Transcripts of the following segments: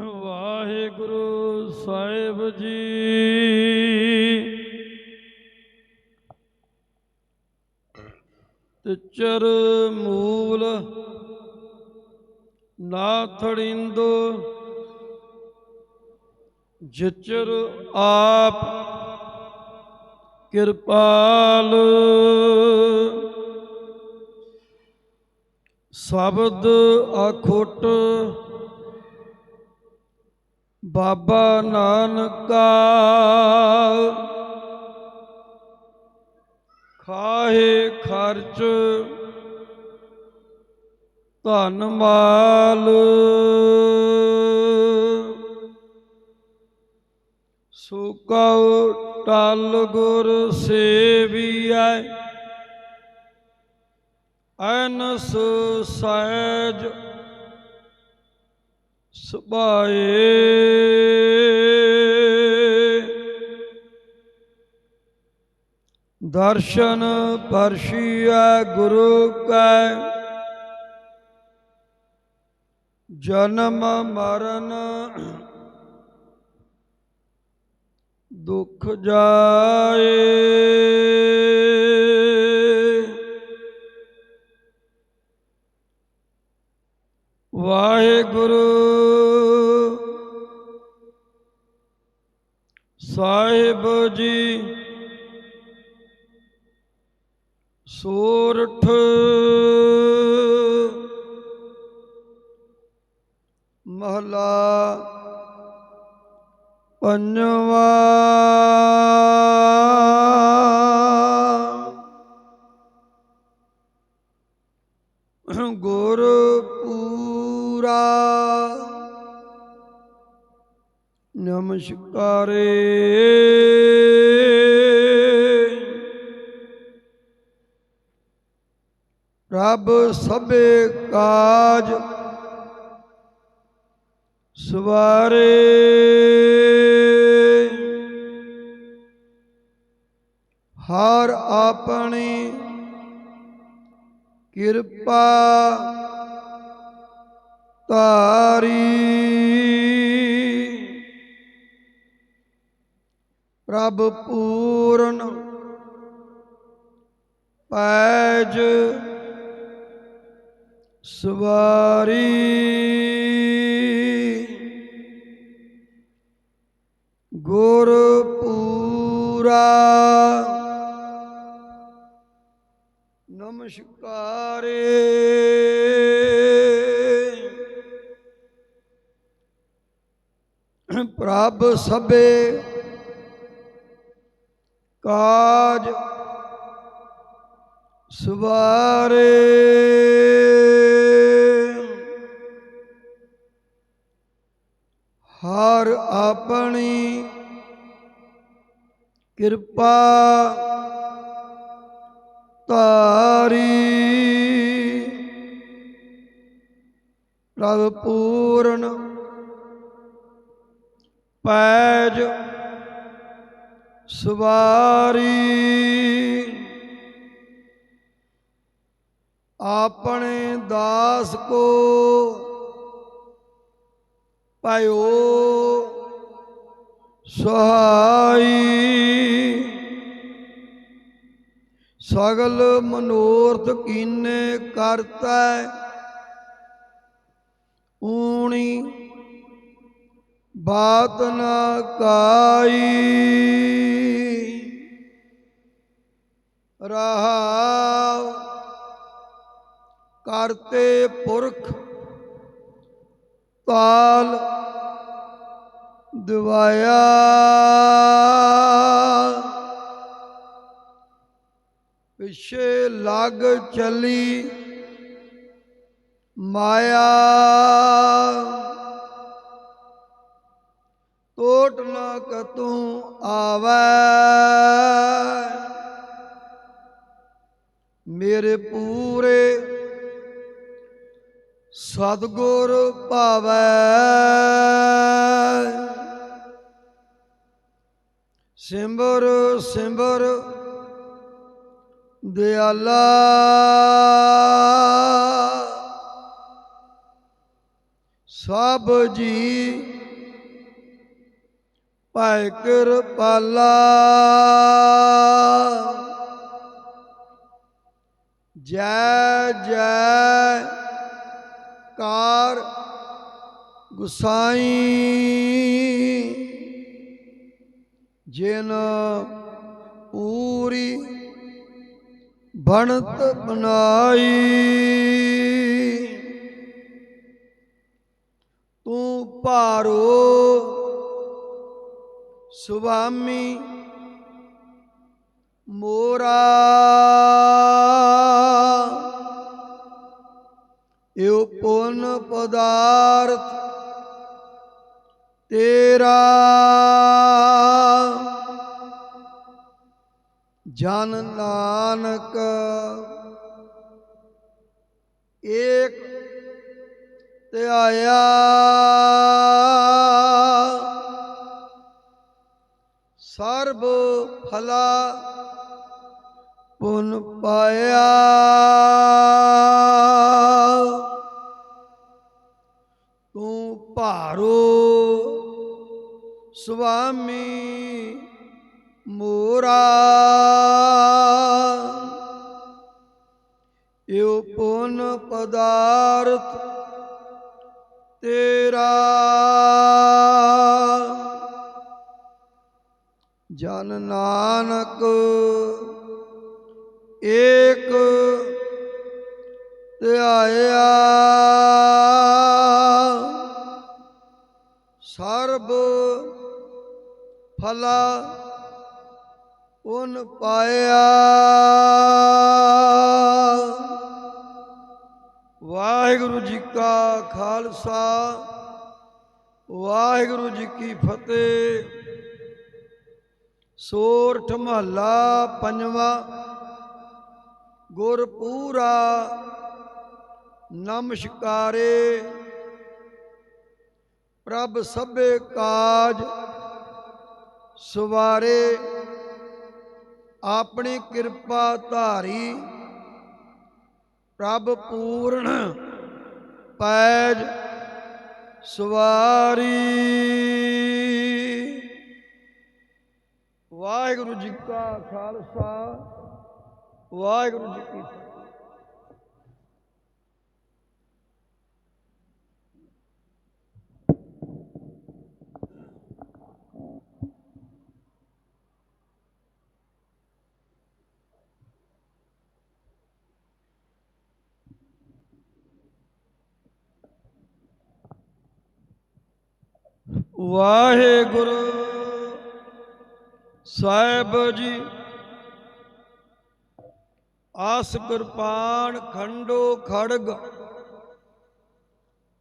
ਵਾਹਿਗੁਰੂ ਸਾਹਿਬ ਜੀ। ਤਿਚਰ ਮੂਲ ਨਾਥੜਿੰਦੋ ਜਿਚਰ ਆਪ ਕਿਰਪਾਲ। ਸ਼ਬਦ ਅਖੋਟ ਬਾਬਾ ਨਾਨਕਾ। ਖਾਹੇ ਖਰਚ ਧਨ ਮਾਲ। ਸੁਕਉ ਟਲ ਗੁਰ ਸੇਵੀਐ ਅਨਸ ਸਹਿਜ ਸੁਭਾਏ। ਦਰਸ਼ਨ ਪਰਸ਼ੀਐ ਗੁਰੂ ਕੈ। ਜਨਮ ਮਰਨ ਦੁਖ ਜਾਏ। ਵਾਹਿਗੁਰੂ ਸਾਹਿਬ ਜੀ ਮਹਲਾ ਪੰਜਵਾ। ਗੁਰ ਪੂਰਾ ਨਮਸਕਾਰੇ। ਰੱਬ ਸਭੇ ਕਾਜ ਸਵਾਰੇ। ਹਰ ਆਪਣੀ ਕਿਰਪਾ ਤਾਰੀ ਪ੍ਰਭ ਪੂਰਨ ਪੈਜ ਸਵਾਰੀ। ਗੁਰ ਪੂਰਾ ਨਮਸਕਾਰੇ। ਪ੍ਰਭ ਸਭੇ ਕਾਜ ਸਵਾਰੇ। ਹਰ ਆਪਣੀ ਕਿਰਪਾ ਧਾਰੀ ਪ੍ਰਭ ਪੂਰਨ ਪੈਜ ਸਵਾਰੀ ਆਪਣੇ ਦਾਸ ਕੋ ਪਾਇਓ ਸਹਾਈ ਸਗਲ ਮਨੋਰਥ ਕੀਨੇ ਕਰਤਾ ਊਣੀ ਬਾਤ ਨਾ ਕਾਈ। ਰਹਾਉ ਕਰਤੇ ਪੁਰਖ ਤਾਲ ਦਿਵਾਇਆ। ਪਿਛੇ ਲੱਗ ਚਲੀ। ਮਾਇਆ ਟੋਟ ਨਾ ਕਤੂ ਆਵੈ। ਮੇਰੇ ਪੂਰੇ ਸਤਗੁਰ ਭਾਵੈ। ਸਿਮਰ ਸਿਮਰ ਦਿਆਲਾ। ਸਭ ਜੀ ਭੈ ਕਿਰਪਾਲਾ। ਜੈ ਜੈ ਕਾਰ ਗੁਸਾਈ। ਜਿਨ ਪੂਰੀ ਬਣਤ ਬਣਾਈ। ਤੂੰ ਭਾਰੋ ਸੁਆਮੀ ਮੋਰਾ। ਇਹ ਪੁੰਨ ਪਦਾਰਥ ਤੇਰਾ। ਜਨ ਨਾਨਕ ਏਕ ਧਿਆਇਆ ਸਰਬ ਫਲਾ ਪੁਨ ਪਾਇਆ ਤੂੰ ਭਾਰੋ ਸੁਆਮੀ ਮੋਰਾ ਇਹ ਪੁਨ ਪਦਾਰਥ ਤੇਰਾ। ਜਨ ਨਾਨਕ ਏਕ ਧਿਆਇਆ। ਸਰਬ ਫਲਾ ਉਨ ਪਾਇਆ। ਵਾਹਿਗੁਰੂ ਜੀ ਕਾ ਖਾਲਸਾ, ਵਾਹਿਗੁਰੂ ਜੀ ਕੀ ਫਤਿਹ। ਸੋਰਠ ਮਹੱਲਾ ਪੰਜਵਾਂ ਗੁਰ ਪੂਰਾ ਨਮਸਕਾਰੇ। ਪ੍ਰਭ ਸਭੇ ਕਾਜ ਸਵਾਰੇ। ਆਪਣੀ ਕਿਰਪਾ ਧਾਰੀ ਪ੍ਰਭ ਪੂਰਨ ਪੈਜ ਸਵਾਰੀ। ਵਾਹਿਗੁਰੂ ਜੀ ਕਾ ਖਾਲਸਾ ਵਾਹਿਗੁਰੂ ਜੀ ਕੀ ਵਾਹਿਗੁਰੂ ਸਾਹਿਬ ਜੀ, ਆਸ ਕਿਰਪਾਨ ਖੰਡੋ ਖੜਗ,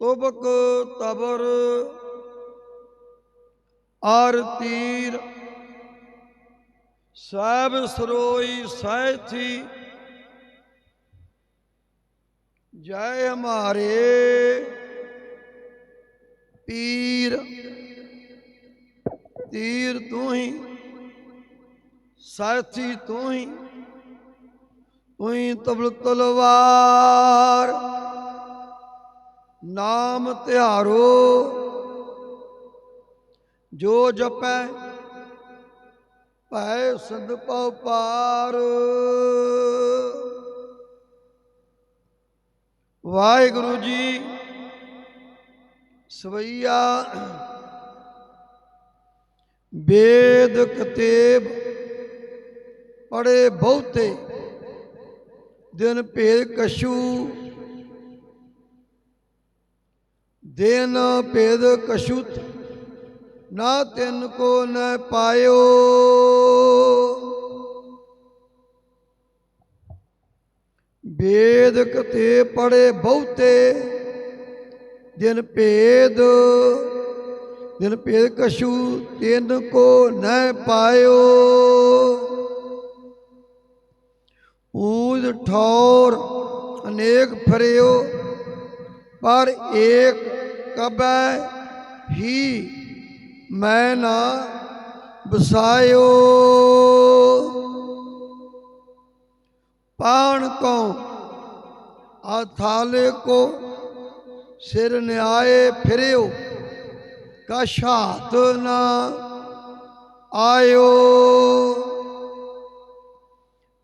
ਤੁਬਕ ਤਬਰ, ਆਰ ਤੀਰ, ਸਾਹਿਬ ਸਰੋਈ ਸਹਿਥੀ, ਜੈ ਹਮਾਰੇ ਪੀਰ। ਤੀਰ ਤੂੰ ਹੀ, ਸਾਥੀ ਤੂੰ ਹੀ ਤੂੰ ਹੀ ਤਬਲ ਤਲਵਾਰ। ਨਾਮ ਧਿਆਰੋ, ਜੋ ਜਪੈ, ਭੈ ਸਦ ਪਉ ਪਾਰ। ਵਾਹਿਗੁਰੂ ਜੀ, ਸਵਈਆ ਵੇਦ ਕਤੇਬ ਪੜੇ ਬਹੁਤੇ, ਦਿਨ ਭੇਦ ਕਛੂ, ਦਿਨ ਭੇਦ ਕਛੁਤ, ਨਾ ਤਿੰਨ ਕੋ ਨ ਪਾਇਓ। ਵੇਦ ਕਤੇ ਪੜੇ ਬਹੁਤੇ, ਦਿਨ ਭੇਦ ਦਿਨ ਭੇਦ ਕਛੂ, ਤਿੰਨ ਕੋ ਨ ਪਾਇਓ। ਊਦ ਠੌਰ ਅਨੇਕ ਫਰਿਓ, ਪਰ ਏਕ ਕਬੈ ਹੀ ਮੈਂ ਨਾ ਬਸਾਇਓ ਪਾਣ ਕੋ ਆਥਾਲੇ ਕੋ ਸਿਰ ਨਿਆਏ ਫਿਰਿਓ। ਕਸ਼ਾਤ ਨਾ ਆਇਓ।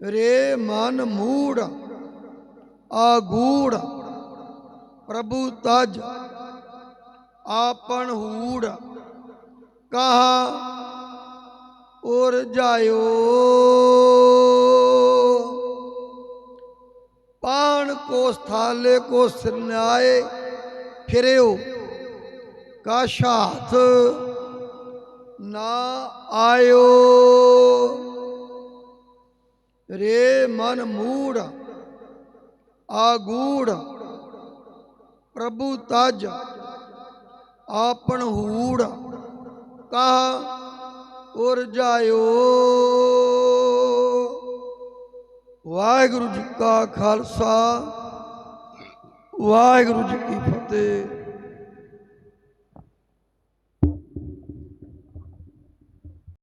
ਰੇ ਮਨ ਮੂੜ, ਆਗੂੜ, ਪ੍ਰਭੂ ਤਜ, ਆਪਨ ਹੂੜ, ਕਹਾ ਔਰ ਜਾਇਓ। ਪਾਣ ਕੋ ਸਥਾਲੇ ਕੋ ਸਿਰਨਾਏ ਫਿਰਿਓ। ਕਾਸ਼ਾਤ ਨਾ ਆਇਓ। ਰੇ ਮਨ ਮੂੜ, ਆਗੂੜ, ਪ੍ਰਭੂ ਤਜ, ਆਪਨ ਹੂੜ, ਕਹਾ ਉਰ ਜਾਇਓ। ਵਾਹਿਗੁਰੂ ਜੀ ਕਾ ਖਾਲਸਾ, ਵਾਹਿਗੁਰੂ ਜੀ ਕੀ ਫਤਿਹ।